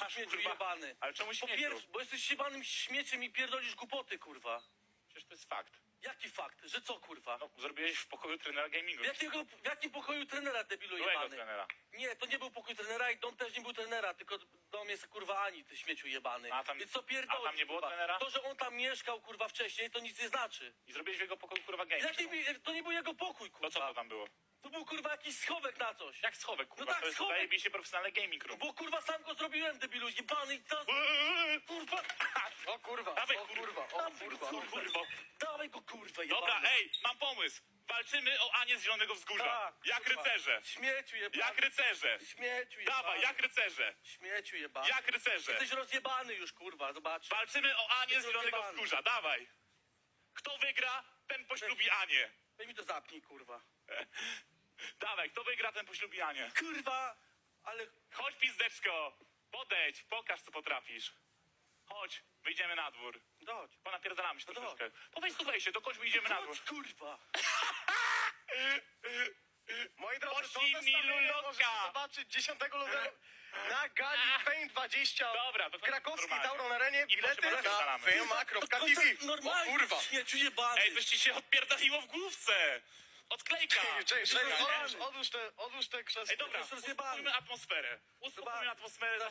Masz, śmieciu kurwa. jebany? Ale czemu Po śmieciu? pierwsze, bo jesteś jebanym śmieciem i pierdolisz głupoty, kurwa. Przecież to jest fakt. Jaki fakt? Że co, kurwa? No, zrobiłeś w pokoju trenera gamingu. W, jakiego, w jakim pokoju trenera, debilu Byłego jebany? trenera. Nie, to nie był pokój trenera i dom też nie był trenera, tylko dom jest kurwa Ani, ty śmieciu jebany. A tam- Więc co pierdolisz, a tam nie było kurwa? trenera? To, że on tam mieszkał, kurwa, wcześniej, to nic nie znaczy. I zrobiłeś w jego pokoju kurwa gaming. Jaki, mi- to nie był jego pokój, kurwa. No co to tam było? To był kurwa jakiś schowek na coś. Jak schowek, kurwa? No tak, to jest schowek. zajebiście profesjonalny gaming room. Bo kurwa sam go zrobiłem, debilu, jebany i co? Kurwa, O kurwa, Dawaj, o kurwa. kurwa, o kurwa. Kurwa. dawaj go kurwa, jebany. Dobra, ej, mam pomysł. Walczymy o Anię z Zielonego Wzgórza. Tak, jak kurwa. rycerze. Śmieciu jebany. Jak rycerze. Śmieciu jebany. Dawaj, jak rycerze. Śmieciu jebany. Jak rycerze. Jesteś rozjebany już, kurwa, zobacz. Walczymy o Anię z Jesteś Zielonego rozjebany. Wzgórza. Dawaj. Kto wygra, ten poślubi Anię. Weź mi to zapnij, kurwa. Dawaj, kto wygra, ten poślubi Anię. Kurwa, ale Chodź, pizdeczko. Podejdź, pokaż, co potrafisz. Chodź, wyjdziemy na dwór. Chodź. Ponapierdalamy się No troszeczkę. Powiedz tu wejście, dokończmy idziemy na dwór. Chodź, kurwa. Moi drodzy, to Poszli mi zestawienie lulotka. możecie zobaczyć 10 lutego na gali Fame 20 Dobra, to w krakowskiej normalnie. Tauron Arenie. I Bilety proszę na ustalamy. fema.tv. O Normalnie, kurwa. śmieciu jebany. Ej, coś ci się odpierdoliło w główce. Odklejka. Cześć, odłóż, te, odłóż te krzesło. Ej, dobra, uspokójmy atmosferę. Uspokójmy atmosferę.